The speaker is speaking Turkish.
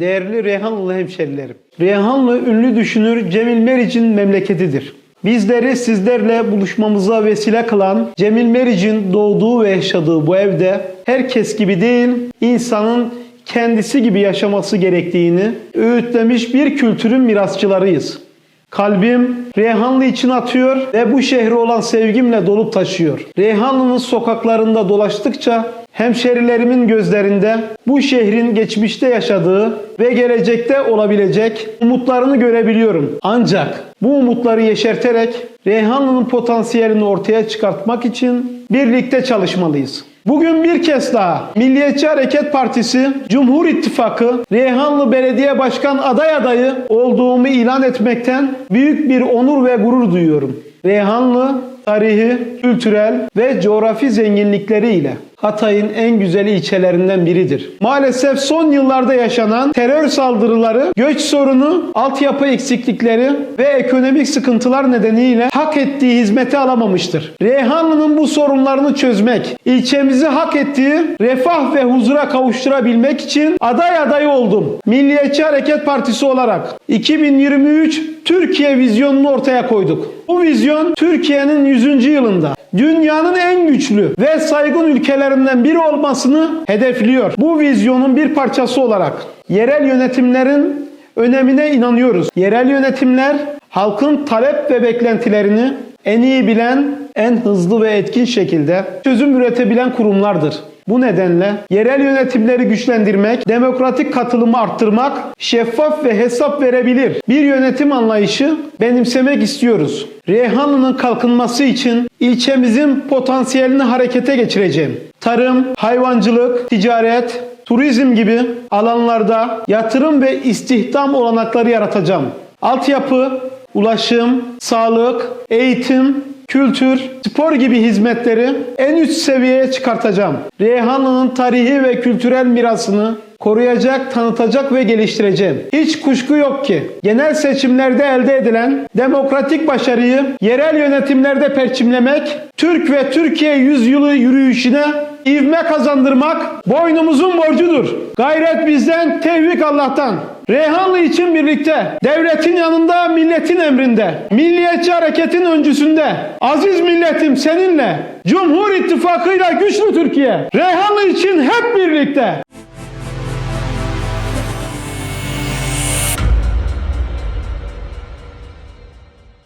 Değerli Reyhanlı hemşerilerim. Reyhanlı ünlü düşünür Cemil Meriç'in memleketidir. Bizleri sizlerle buluşmamıza vesile kılan Cemil Meriç'in doğduğu ve yaşadığı bu evde herkes gibi değil, insanın kendisi gibi yaşaması gerektiğini öğütlemiş bir kültürün mirasçılarıyız. Kalbim Reyhanlı için atıyor ve bu şehre olan sevgimle dolup taşıyor. Reyhanlı'nın sokaklarında dolaştıkça hemşerilerimin gözlerinde bu şehrin geçmişte yaşadığı ve gelecekte olabilecek umutlarını görebiliyorum. Ancak bu umutları yeşerterek Reyhanlı'nın potansiyelini ortaya çıkartmak için birlikte çalışmalıyız. Bugün bir kez daha Milliyetçi Hareket Partisi, Cumhur İttifakı, Reyhanlı Belediye Başkan aday adayı olduğumu ilan etmekten büyük bir onur ve gurur duyuyorum. Reyhanlı tarihi, kültürel ve coğrafi zenginlikleriyle Hatay'ın en güzel ilçelerinden biridir. Maalesef son yıllarda yaşanan terör saldırıları, göç sorunu, altyapı eksiklikleri ve ekonomik sıkıntılar nedeniyle hak ettiği hizmeti alamamıştır. Reyhanlı'nın bu sorunlarını çözmek, ilçemizi hak ettiği refah ve huzura kavuşturabilmek için aday adayı oldum. Milliyetçi Hareket Partisi olarak 2023 Türkiye vizyonunu ortaya koyduk. Bu vizyon Türkiye'nin 100. yılında dünyanın en güçlü ve saygın ülkelerinden biri olmasını hedefliyor. Bu vizyonun bir parçası olarak yerel yönetimlerin önemine inanıyoruz. Yerel yönetimler halkın talep ve beklentilerini en iyi bilen, en hızlı ve etkin şekilde çözüm üretebilen kurumlardır. Bu nedenle yerel yönetimleri güçlendirmek, demokratik katılımı arttırmak, şeffaf ve hesap verebilir bir yönetim anlayışı benimsemek istiyoruz. Reyhanlı'nın kalkınması için ilçemizin potansiyelini harekete geçireceğim. Tarım, hayvancılık, ticaret, turizm gibi alanlarda yatırım ve istihdam olanakları yaratacağım. Altyapı, ulaşım, sağlık, eğitim, kültür, spor gibi hizmetleri en üst seviyeye çıkartacağım. Reyhanlı'nın tarihi ve kültürel mirasını koruyacak, tanıtacak ve geliştireceğim. Hiç kuşku yok ki genel seçimlerde elde edilen demokratik başarıyı yerel yönetimlerde perçimlemek, Türk ve Türkiye yüzyılı yürüyüşüne ivme kazandırmak boynumuzun borcudur. Gayret bizden, tevfik Allah'tan. Reyhanlı için birlikte, devletin yanında, milletin emrinde, milliyetçi hareketin öncüsünde, aziz milletim seninle, Cumhur İttifakı'yla güçlü Türkiye, Reyhanlı için hep birlikte.